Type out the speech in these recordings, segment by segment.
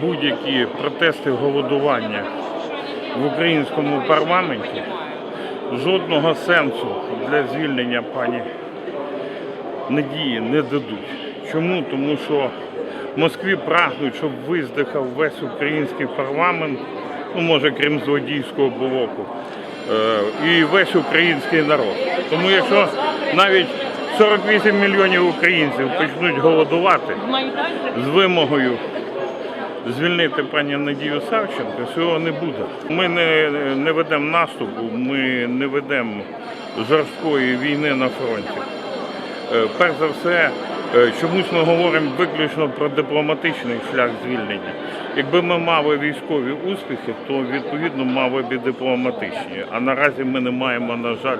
будь-які протести голодування в українському парламенті жодного сенсу для звільнення пані Надії не дадуть. Чому? Тому що в Москві прагнуть, щоб виздихав весь український парламент, ну може крім злодійського блоку, е, і весь український народ. Тому якщо навіть 48 мільйонів українців почнуть голодувати з вимогою звільнити пані Надію Савченко, цього не буде. Ми не, не ведемо наступу, ми не ведемо жорсткої війни на фронті. Е, Перш за все, е, чомусь ми говоримо виключно про дипломатичний шлях звільнення. Якби ми мали військові успіхи, то відповідно мали б і дипломатичні. А наразі ми не маємо, на жаль,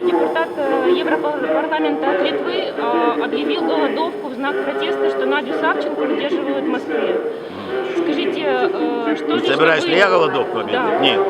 Депутат э, Европарламента от Литвы э, объявил голодовку в знак протеста, что Надю Савченко удерживают в Москве. Скажите, э, что лично Собираюсь вы- ли я голодовку Да. объявить? Нет.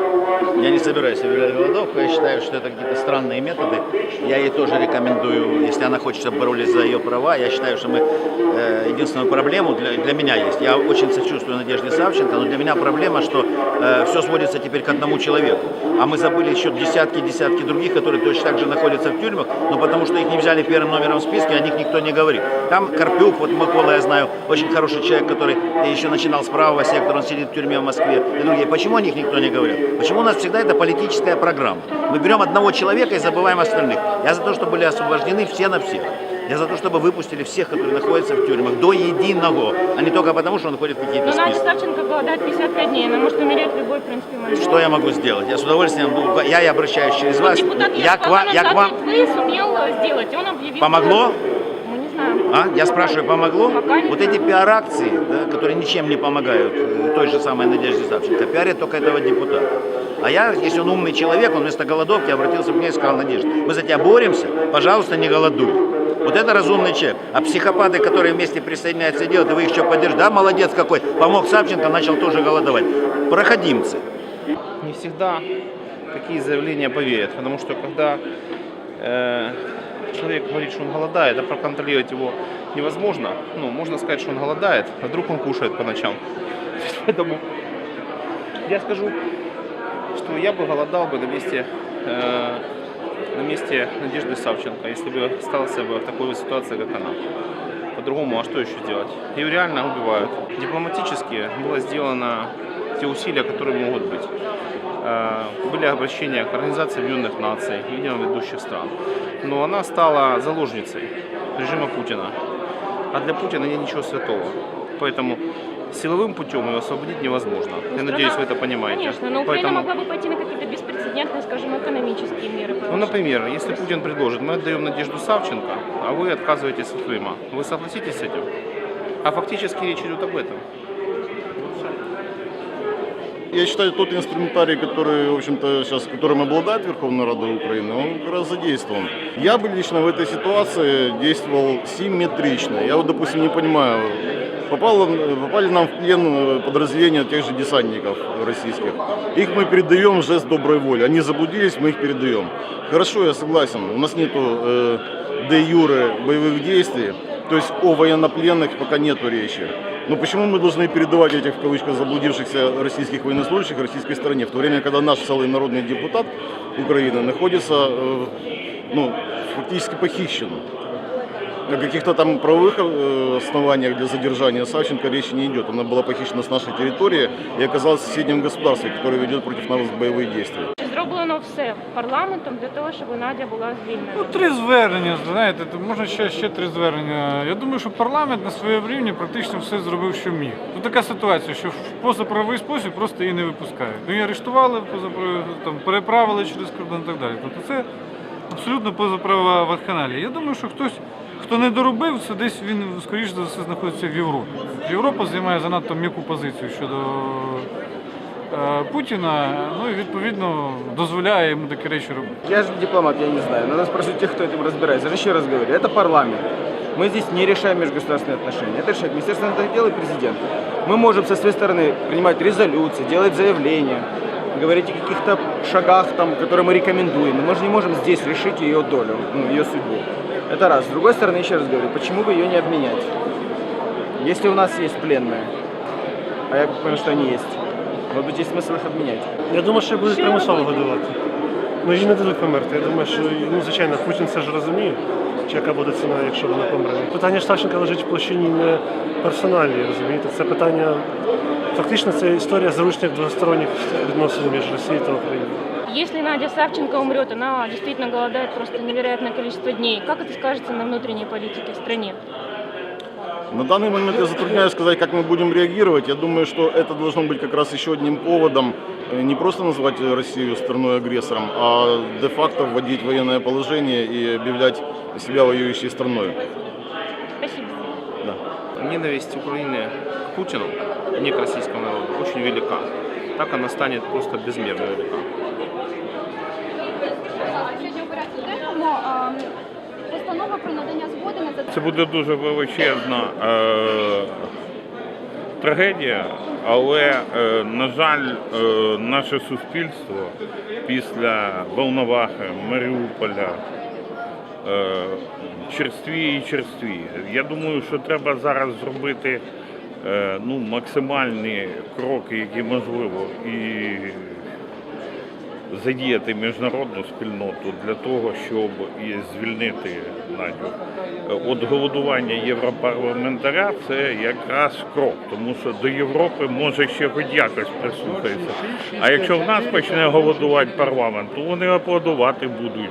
Я не собираюсь объявлять голодовку. Я считаю, что это какие-то странные методы. Я ей тоже рекомендую, если она хочет, чтобы боролись за ее права. Я считаю, что мы э, единственную проблему для, для меня есть. Я очень сочувствую Надежде Савченко, но для меня проблема, что э, все сводится теперь к одному человеку. А мы забыли еще десятки-десятки других, которые точно так же находятся в тюрьмах, но потому что их не взяли первым номером в списке, о них никто не говорит. Там Карпюк, вот Микола, я знаю, очень хороший человек, который еще начинал с правого сектора, он сидит в тюрьме в Москве и другие. Почему о них никто не говорит? Почему у нас всегда это политическая программа? Мы берем одного человека и забываем остальных. Я за то, чтобы были освобождены все на всех. Я за то, чтобы выпустили всех, которые находятся в тюрьмах, до единого, а не только потому, что он входит в какие-то Но списки. Савченко голодает 55 дней, она может умереть в любой, в принципе, момент. Что я могу сделать? Я с удовольствием, ну, я и обращаюсь через вас. Депутат Я к вам, я к вам. Литвы сумел сделать, он объявил... Помогло? А? Я спрашиваю, помогло? Вот эти пиар-акции, да, которые ничем не помогают э, той же самой Надежде Савченко, пиарят только этого депутата. А я, если он умный человек, он вместо голодовки обратился ко мне и сказал, Надежда, мы за тебя боремся, пожалуйста, не голодуй. Вот это разумный человек. А психопаты, которые вместе присоединяются и делают, и вы их еще поддержите, да, молодец какой, помог Савченко, начал тоже голодовать. Проходимцы. не всегда такие заявления поверят, потому что когда э, человек говорит, что он голодает, а проконтролировать его невозможно, ну, можно сказать, что он голодает, а вдруг он кушает по ночам. Поэтому я скажу, что я бы голодал бы на месте, э, на месте Надежды Савченко, если бы остался бы в такой же ситуации, как она. По-другому, а что еще делать? Ее реально убивают. Дипломатически было сделано те усилия, которые могут быть. Э, Были обращения к Организации Объединенных Наций, видимо, ведущих стран. Но она стала заложницей режима Путина. А для Путина нет ничего святого. Поэтому силовым путем ее освободить невозможно. Я Страна- надеюсь, вы это понимаете. Конечно, но Украина Поэтому- могла бы пойти на какие-то беспрецедентные, скажем, экономические меры. по Ну, вашему например, если Путин предложит, мы отдаем Надежду Савченко, а вы отказываетесь от Крыма, вы согласитесь с этим? А фактически речь идет об этом. Я считаю, тот инструментарий, который, в общем-то, сейчас, которым обладает Верховная Рада Украины, он как раз задействован. Я бы лично в этой ситуации действовал симметрично. Я вот, допустим, не понимаю, попало, попали нам в плен э, подразделения тех же десантников российских. Их мы передаем в жест доброй воли. Они заблудились, мы их передаем. Хорошо, я согласен. У нас нету э, де юре боевых действий. То есть о военнопленных пока нету речи. Но почему мы должны передавать этих, в кавычках, заблудившихся российских военнослужащих российской стране, в то время, когда наш целый народный депутат Украины находится, э, ну, фактически похищен? О каких-то там правовых э, основаниях для задержания Савченко речи не идет. Она была похищена с нашей территории и оказалась в соседнем государстве, которое ведет против нас боевые действия. Зроблено все парламентом для того, щоб Надя була звільнена? Ну, три звернення, знаєте, то можна ще, ще три звернення. Я думаю, що парламент на своєму рівні практично все зробив, що міг. Тут така ситуація, що в позаправовий спосіб просто її не випускають. Ну, її арештували, там, переправили через кордон і так далі. Тобто це абсолютно позаправова вакханалія. Я думаю, що хтось, хто не доробив, це десь він, скоріш за все, знаходиться в Європі. Європа займає занадто м'яку позицію щодо Путіна, ну і відповідно дозволяє йому такі речі робити. Я же дипломат, я не знаю. Надо спросить тех, кто этим разбирается. Я же еще раз говорю, это парламент. Мы здесь не решаем межгосударственные отношения. Это решает Министерство иностранных дел и президент. Мы можем со своей стороны принимать резолюции, делать заявления, говорить о каких-то шагах, там, которые мы рекомендуем. Но мы же не можем здесь решить ее долю, ну, ее судьбу. Это раз. С другой стороны, еще раз говорю, почему бы ее не обменять? Если у нас есть пленная, а я понял, что они есть. Может быть, есть смысл их обменять. Я думаю, що будуть примусово годувати. Ну їй не дадуть померти. Я думаю, що ну, звичайно, Путін це ж розуміє, чи яка буде ціна, якщо вона помре. Питання ж Савченка лежить в площині не персоналі, розумієте? Це питання. Фактично це історія заручних двосторонніх відносин між Росією та Україною. Если Надя Савченко умрет, она действительно голодает просто невероятное количество дней. Как это скажется на внутренней политике в стране? На данный момент я затрудняюсь сказать, как мы будем реагировать. Я думаю, что это должно быть как раз еще одним поводом э, не просто назвать Россию страной-агрессором, а де-факто вводить военное положение и объявлять себя воюющей страной. Спасибо. Да. Ненависть Украины к Путину, не к российскому народу, очень велика. Так она станет просто безмерно велика. Це буде дуже величезна е, трагедія, але, е, на жаль, е, наше суспільство після Волновахи, Маріуполя е, черствіє і черствіє. Я думаю, що треба зараз зробити е, ну, максимальні кроки, які можливо, і задіяти міжнародну спільноту для того, щоб і звільнити Надю. От голодування європарламентаря це якраз крок, тому що до Європи може ще хоч якось прислухатися. А якщо в нас почне голодувати парламент, то вони аплодувати будуть.